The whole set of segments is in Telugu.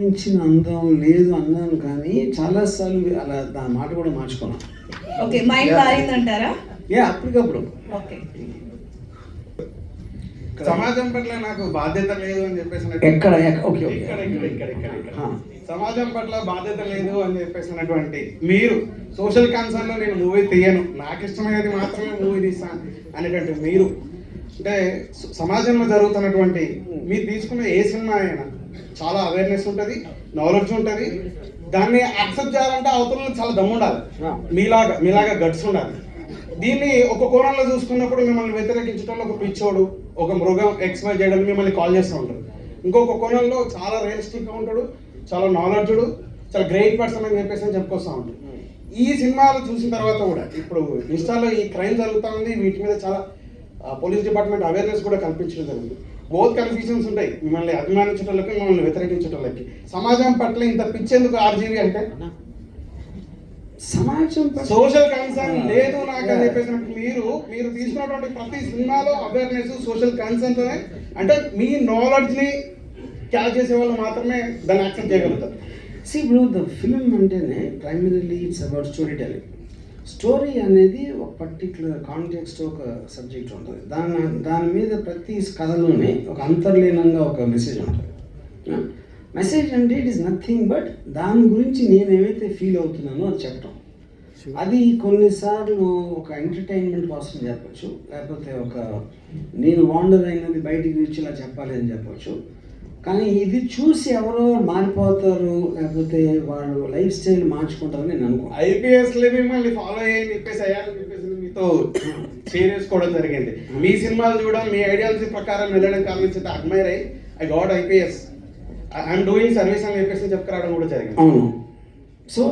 మించిన అందం లేదు అన్నాను కానీ చాలాసార్లు అలా దాని మాట కూడా మార్చుకున్నాను. Okay mind మారిందంటారా? ఏ అప్పటికప్పుడు. ఓకే. సమాజం పట్ల నాకు బాధ్యత లేదు అని చెప్పేసి ఎక్కడ? ఎక్క- ఓకే ఇక్కడ ఇక్కడ ఇక్కడ ఆ. సమాజం పట్ల బాధ్యత లేదు అని చెప్పేసినటువంటి మీరు సోషల్ కన్సర్న్లో నేను మూవీ తీయను. నాకు ఇష్టమైనది మాత్రమే మూవీ తీస్తాను అనేటువంటి మీరు. అంటే సమాజంలో జరుగుతున్నటువంటి మీరు తీసుకున్న ఏ సినిమా అయినా చాలా అవేర్నెస్ ఉంటుంది నాలెడ్జ్ ఉంటుంది. దాన్ని యాక్సెప్ట్ చేయాలంటే అవతల చాలా దమ్ము ఉండాలి. మీలాగా మీలాగా గట్స్ ఉండాలి. దీన్ని ఒక కోణంలో చూసుకున్నప్పుడు మిమ్మల్ని వ్యతిరేకించడంలో ఒక పిచ్చోడు ఒక మృగం ఎక్స్వై చేయడం మిమ్మల్ని కాల్ చేస్తూ ఉంటారు. ఇంకొక కోణంలో చాలా రియలిస్టిక్గా ఉంటాడు చాలా నాలెడ్జుడు చాలా గ్రేట్ పర్సన్ అని చెప్పేసి అని చెప్పుకొస్తా ఉంటాడు ఈ సినిమాలు చూసిన తర్వాత కూడా ఇప్పుడు ఇన్స్టాలో ఈ క్రైమ్ జరుగుతూ ఉంది వీటి మీద చాలా పోలీస్ డిపార్ట్మెంట్ అవేర్నెస్ కూడా కల్పించడం జరిగింది. బోత్ కన్ఫ్యూజన్స్ ఉంటాయి. మిమ్మల్ని అభిమానించడానికి మిమ్మల్ని వ్యతిరేకించడానికి సమాజం పట్ల ఇంత పిచ్చేందుకు ఆర్జీవి అంటే? సమాజం సోషల్ కన్సర్న్ లేదు నాకు అని చెప్పేసి మీరు మీరు తీసుకున్నటువంటి ప్రతి సినిమాలో అవేర్నెస్ సోషల్ కన్సర్న్ అంటే మీ నాలెడ్జ్ని క్యాచ్ చేసే వాళ్ళు మాత్రమే దాన్ని యాక్సెప్ట్ చేయగలుగుతారు. See, ఇప్పుడు ద ఫిల్మ్ అంటేనే primarily it's about storytelling story అనేది ఒక పర్టికులర్ కాంటెక్స్ట్ ఒక సబ్జెక్ట్ ఉంటుంది. దాని దాని మీద ప్రతి కథలోనే ఒక అంతర్లీనంగా ఒక మెసేజ్ ఉంటుంది. మెసేజ్ అంటే ఇట్ ఈస్ నథింగ్ బట్ దాని గురించి నేను ఏమైతే ఫీల్ అవుతున్నానో అది చెప్పటం. అది కొన్నిసార్లు ఒక ఎంటర్టైన్మెంట్ కోసం చెప్పొచ్చు. లేకపోతే ఒక నేను వాండర్ అయినది బయటికి వచ్చి ఇలా చెప్పాలి అని చెప్పొచ్చు. కానీ ఇది చూసి ఎవరో మారిపోతారు లేకపోతే వాళ్ళు లైఫ్ స్టైల్ మార్చుకుంటారని నేను అనుకో ఐపీఎస్లో మిమ్మల్ని ఫాలో అయ్యి చెప్పేసి అయ్యాలని చెప్పేసి మీతో షేర్ చేసుకోవడం జరిగింది. మీ సినిమాలు చూడడం మీ ఐడియాలజీ ప్రకారం వెళ్ళడం కారణం అడ్మైర్ అయ్యి I got IPS I'm doing service అని చెప్పేసి చెప్పుకురావడం కూడా జరిగింది. అవును. సో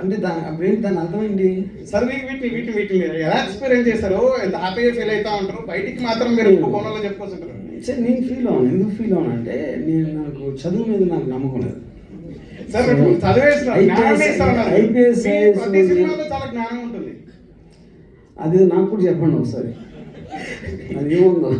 అంటే దాని అప్పుడేంటి దాని అర్థమైంది? సార్ మీకు వీటిని వీటిని వీటిని ఎలా ఎక్స్పీరియన్స్ చేస్తారు ఎంత హ్యాపీగా ఫీల్ అవుతా ఉంటారు? బయటికి మాత్రం మీరు కోణంలో చెప్పుకోవచ్చు సరే నేను ఫీల్ అవును ఎందుకు ఫీల్ అవును అంటే నేను నాకు చదువు మీద నాకు నమ్మకం లేదు. సార్ సినిమాలో చాలా జ్ఞానం ఉంటుంది. అది నాకు కూడా చెప్పండి ఒకసారి. అది ఏముందో?